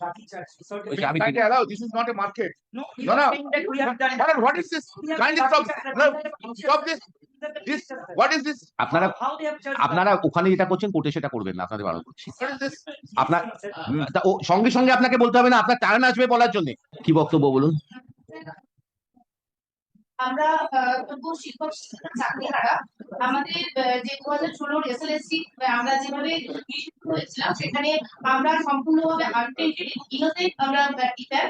This is not a market. No, No, no. Madam, what is this? Kindly stop, stop this, this, what is this? আপনারা. ওখানে যেটা করছেন কোর্টে সেটা করবেন না আপনাদের বারণ করছি? আপনার ও সঙ্গে সঙ্গে আপনাকে বলতে হবে না আপনার টার্ন আসবে বলার জন্য কি বক্তব্য বলুন আমরা শিক্ষক আমাদের যে দু হাজার ষোলোর এসএলএসসি আমরা যেভাবে হয়েছিলাম, সেখানে আমরা সম্পূর্ণভাবে আনটেন্টেড ইনোসেন্ট আমরা টিচার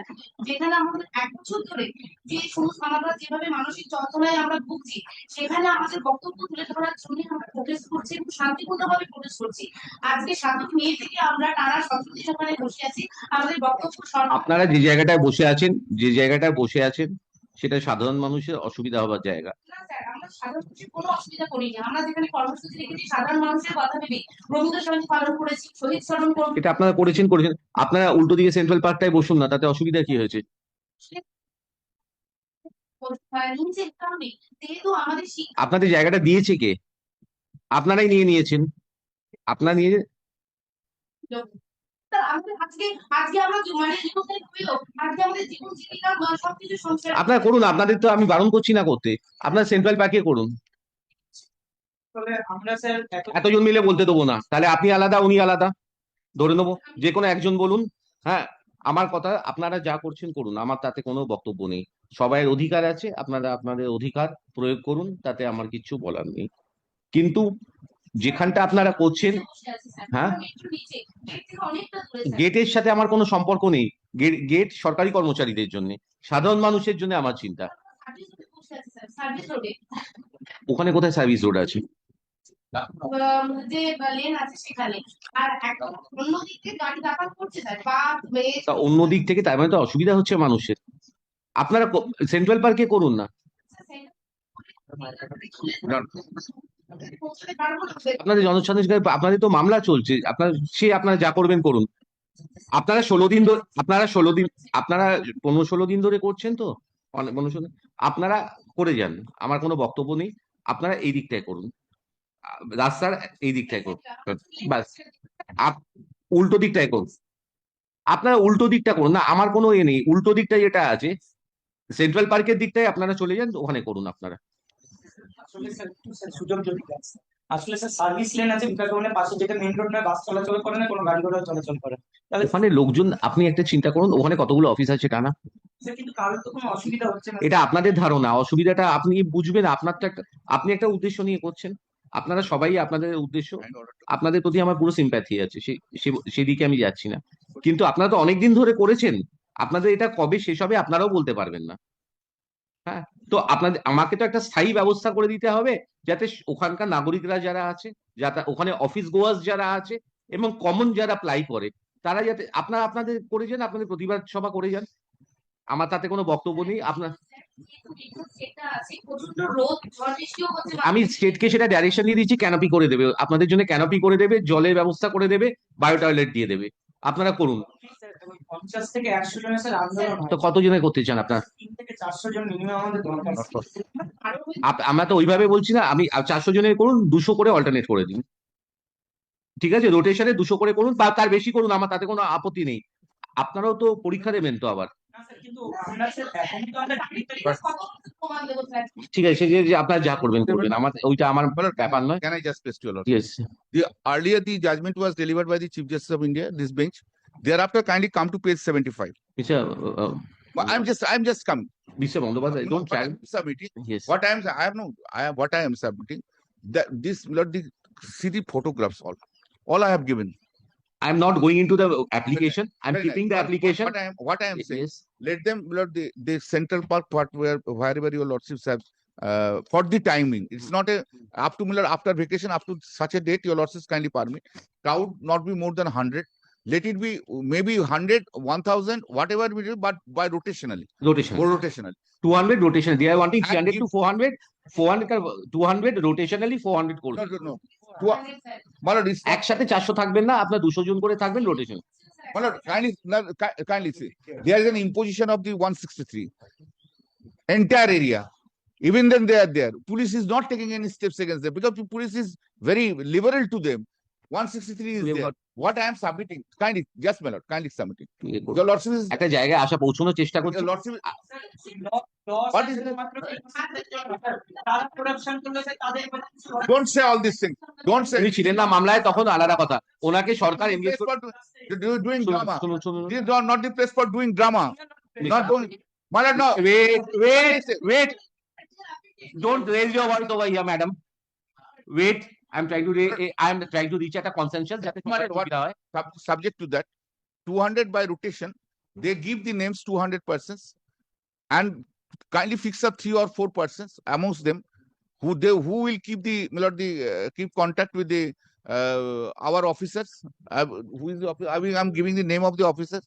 যেখানে আমাদের এক বছর ধরে যে সমস্ত আমরা যেভাবে মানসিক যন্ত্রণায় আমরা ভুগছি, সেখানে আমাদের বক্তব্য তুলে ধরার জন্য আমরা প্রোটেস্ট করছি এবং শান্তিপূর্ণভাবে প্রোটেস্ট করছি। আজকে সাতই মে থেকে আমরা টানা সরস্বতী সকালে বসে আছি, আমাদের বক্তব্য আপনারা যে জায়গাটায় বসে আছেন, যে জায়গাটায় বসে আছেন সেটা সাধারণ মানুষের অসুবিধা হবার জায়গা। না স্যার আমরা সাধারণ মানুষের কোনো অসুবিধা করিনি। আমরা যেখানে কর্মসূচি রেখেছি সাধারণ মানুষের কথা ভেবে রবীন্দ্র সংগীত পালন করেছি শহীদ স্মরণ করব এটা আপনারা করেছেন করেছেন। আপনারা উল্টো দিকে সেন্ট্রাল পার্কটায় বসুন না তাতে অসুবিধা কি হয়েছে? আপনাদের জায়গাটা দিয়েছে কে? আপনারাই নিয়ে নিয়েছেন। আপনারা নিয়ে আপনারা করুন আপনাদের তো আমি বারণ করছি না করতে। আপনার সেন্ট্রাল পার্কে করুন। এতজন মিলে বলতে দেবো না। তাহলে আপনি আলাদা উনি আলাদা। ধরে নেব যে কোনো একজন বলুন। হ্যাঁ আমার কথা আপনারা যা করছেন করুন। আমার তাতে কোনো বক্তব্য নেই। সবাইয়ের অধিকার আছে আপনারা আপনাদের অধিকার প্রয়োগ করুন তাতে আমার কিচ্ছু বলার নেই। কিন্তু যেখানটা আপনারা করছেন। হ্যাঁ? গেটের সাথে আমার কোনো সম্পর্ক নেই গেট- সরকারি কর্মচারীদের জন্য, সাধারণ মানুষের জন্য আমার চিন্তা ওখানে কোথায় সার্ভিস রোড আছে অন্য দিক থেকে তার মানে তো অসুবিধা হচ্ছে মানুষের আপনারা সেন্ট্রাল পার্কে করুন না পৌঁছতে পারব না স্যার। আপনাদের জনসাধারণ আপনাদের তো মামলা চলছে। আপনার সে আপনারা যা করবেন করুন। আপনারা ষোলো দিন ধরে আপনারা ষোলো দিন আপনারা পনেরো ষোলো দিন ধরে করছেন তো? আপনারা করে যান। আমার কোনো বক্তব্য নেই। আপনারা এই দিকটায় করুন। রাস্তার এই দিকটায় করুন। বাস। আপ- উল্টো দিকটায় করুন। আপনারা উল্টো দিকটা করুন। না আমার কোনো এ নেই। উল্টো দিকটা যেটা আছে সেন্ট্রাল পার্কের দিকটায় আপনারা চলে যান ওখানে করুন আপনারা। আসলে স্যার একটু স্যার সুযোগ যদি দেন। আসলে স্যার সার্ভিস লেন আছে বিকাশ ভবনের পাশে যেটা মেইন রোড নয় বাস চলাচল করে না কোনো গাড়ি ঘোড়া চলাচল করে তাহলে ওখানে লোকজন আপনি একটা চিন্তা করুন ওখানে কতগুলো অফিস আছে টানা? কিন্তু কারোর তো কোনো অসুবিধা হচ্ছে না। এটা আপনাদের ধারণা অসুবিধাটা আপনি বুঝবেন আপনার তো একটা আপনি একটা উদ্দেশ্য নিয়ে করছেন আপনারা সবাই আপনাদের উদ্দেশ্য আপনাদের প্রতি আমার পুরো সিম্প্যাথি আছে সেদিকে আমি যাচ্ছি না। কিন্তু আপনারা তো অনেকদিন ধরে করেছেন আপনাদের এটা কবে শেষ হবে আপনারাও বলতে পারবেন না। হ্যাঁ। তো আপনাদের, আমাকে তো একটা স্থায়ী ব্যবস্থা করে দিতে হবে যাতে ওখানকার নাগরিকরা যারা আছে, যাতে, ওখানে অফিস গোয়ার্স যারা আছে এবং কমন যারা প্লাই করে, তারা যাতে, আপনারা আপনাদের করে যান, আপনাদের প্রতিবাদ সভা করে যান। আমার তাতে কোনো বক্তব্য নেই, আপনার আমি স্টেটকে সেটা ডাইরেকশন দিয়ে দিচ্ছি ক্যানোপি করে দেবে। আপনাদের জন্য ক্যানোপি করে দেবে, জলের ব্যবস্থা করে দেবে বায়ো টয়লেট দিয়ে দেবে। আপনারা করুন। পঞ্চাশ থেকে জনের তো কতজনে করতে চান আপনার? তিন আমরা তো ওইভাবে বলছি না, আমি চারশো জনের করুন, দুশো করে অল্টারনেট করে দিন। ঠিক আছে? রোটেশনে দুশো করে করুন, বা তার বেশি করুন, আমার তাতে কোনো আপত্তি নেই। আপনারাও তো পরীক্ষা দেবেন তো আবার। ঠিক আছে যে আপনার যা করবেন করবেন আমার ওইটা আমার ব্যাপার নয় Can I just press your yes The earlier the judgment was delivered by the Chief Justice of India, this bench. Thereafter kindly come to page seventy-five. Mister But I'm just, I'm just coming. Bandyopadhyay No, don't but I'm Submitting, yes what I am, I have no, I have, what I am submitting, that this, Lord, the, the photographs all. All I have given. I'm not going into the application. I'm right, keeping right. the application. What, I am, what I am saying, is, let them let the, the central park part where wherever your lordships have uh, for the timing. It's not a up to Miller after vacation up to such a date. Your lordships kindly permit crowd not be more than hundred. Let it be maybe 100, 1000, whatever we do, but by rotationally. Rotational. Rotationally. 200 rotationally. They are wanting 300 to 400, 400, 200 rotationally, 400 cold. No, no, no. একসাথে 400 থাকবেন না আপনার দুশো জন করে থাকবেন rotation kindly see, there is an imposition of the one sixty-three. Entire area. Even then they are there. Police is not taking any steps against them because police is very liberal to them. One sixty-three is there. got- What I am submitting, kindly, just my lord, kindly submitting. ইয়ে Your lordship is, একটা জায়গায় আসা পৌঁছানোর চেষ্টা করছি lordship, What is is হবে না। don't say all these things, don't say. উনি ছিলেন না মামলায় তখন আলাদা কথা ওনাকে সরকার doing drama. This is not not the place for doing drama, not doing, my lord, no. wait wait wait don't raise your voice over here madam wait I'm trying to eh, I'm trying to reach at a consensus. subject to that, 200 by rotation, they give the names 200 persons and kindly fix up three or four persons amongst them who they who will keep the the uh, keep contact with the uh, our officers. Uh, who is the, I mean, I'm giving the name of the officers.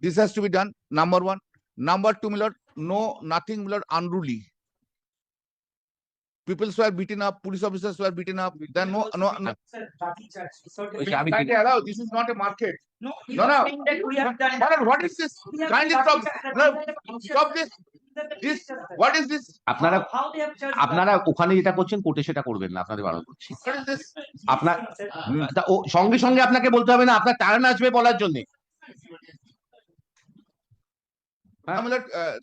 This has to be done. Number one. Number two, my no, nothing, my unruly. People who are beaten up, police officers who are beaten up, then no, no, no. Sir, this is not a market. No, No, no. that we have done. Madam, what is this? Have Kindly stop, no, stop this, this, what is this? আপনারা How- how they have charged আপনারা? ওখানে যেটা করছেন কোর্টে সেটা করবেন না আপনাদের বারণ করছি What is this? আপনার সঙ্গে সঙ্গে আপনাকে বলতে হবে না আপনার টার্ন আসবে বলার জন্য I'm like, uh,